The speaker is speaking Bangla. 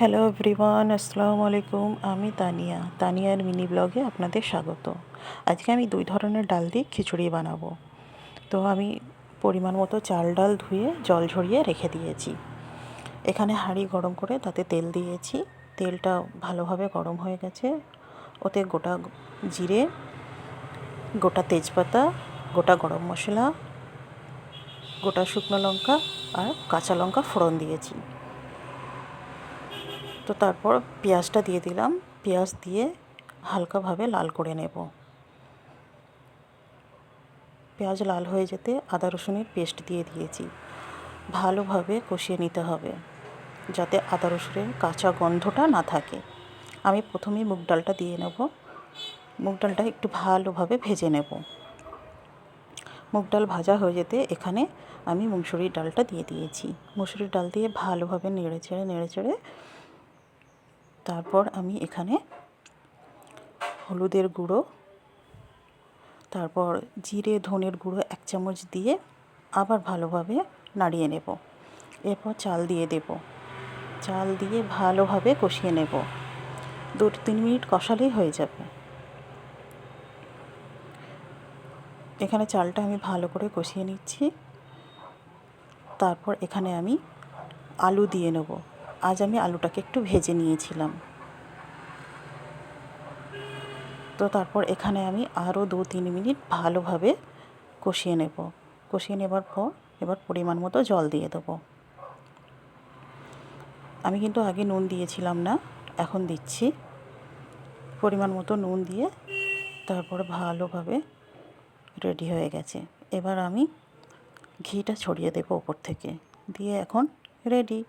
হ্যালো এভরিওয়ান আসসালামু আলাইকুম আমি তানিয়া। তানিয়ার মিনি ব্লগে আপনাদের স্বাগত। আজকে আমি দুই ধরনের ডাল দিয়ে খিচুড়ি বানাবো। তো আমি পরিমাণ মতো চাল ডাল ধুয়ে জল ঝরিয়ে রেখে দিয়েছি। এখানে হাঁড়ি গরম করে তাতে তেল দিয়েছি। তেলটা ভালোভাবে গরম হয়ে গেছে। ওতে গোটা জিরে, গোটা তেজপাতা, গোটা গরম মশলা, গোটা শুকনো লঙ্কা আর কাঁচা লঙ্কা ফোড়ন দিয়েছি। তো তারপর পেঁয়াজটা দিয়ে দিলাম। পেঁয়াজ দিয়ে হালকাভাবে লাল করে নেব। পেঁয়াজ লাল হয়ে যেতে আদা রসুনের পেস্ট দিয়ে দিয়েছি। ভালোভাবে কষিয়ে নিতে হবে যাতে আদা রসুনের কাঁচা গন্ধটা না থাকে। আমি প্রথমেই মুগ ডালটা দিয়ে নেব। মুগ ডালটা একটু ভালোভাবে ভেজে নেব। মুগ ডাল ভাজা হয়ে যেতে এখানে আমি মুসুরির ডালটা দিয়ে দিয়েছি। মুসুরির ডাল দিয়ে ভালোভাবে নেড়ে চেড়ে নেড়ে চেড়ে তারপর আমি এখানে হলুদের গুঁড়ো, তারপর জিরে, ধনের গুঁড়ো এক চামচ দিয়ে আবার ভালোভাবে নাড়িয়ে নেব। এরপর চাল দিয়ে দেব। চাল দিয়ে ভালোভাবে কষিয়ে নেব। দু তিন মিনিট কষালেই হয়ে যাবে। এখানে চালটা আমি ভালো করে কষিয়ে নিচ্ছি। তারপর এখানে আমি আলু দিয়ে নেব। আজ আমি আলুটাকে একটু ভেজে নিয়েছিলাম। তো তারপর এখানে আমি আরও দু তিন মিনিট ভালোভাবে কষিয়ে নেব। কষিয়ে নেবার পর এবার পরিমাণ মতো জল দিয়ে দেবো। আমি কিন্তু আগে নুন দিয়েছিলাম না, এখন দিচ্ছি। পরিমাণ মতো নুন দিয়ে তারপর ভালোভাবে রেডি হয়ে গেছে। এবার আমি ঘিটা ছড়িয়ে দেবো ওপর থেকে। দিয়ে এখন রেডি।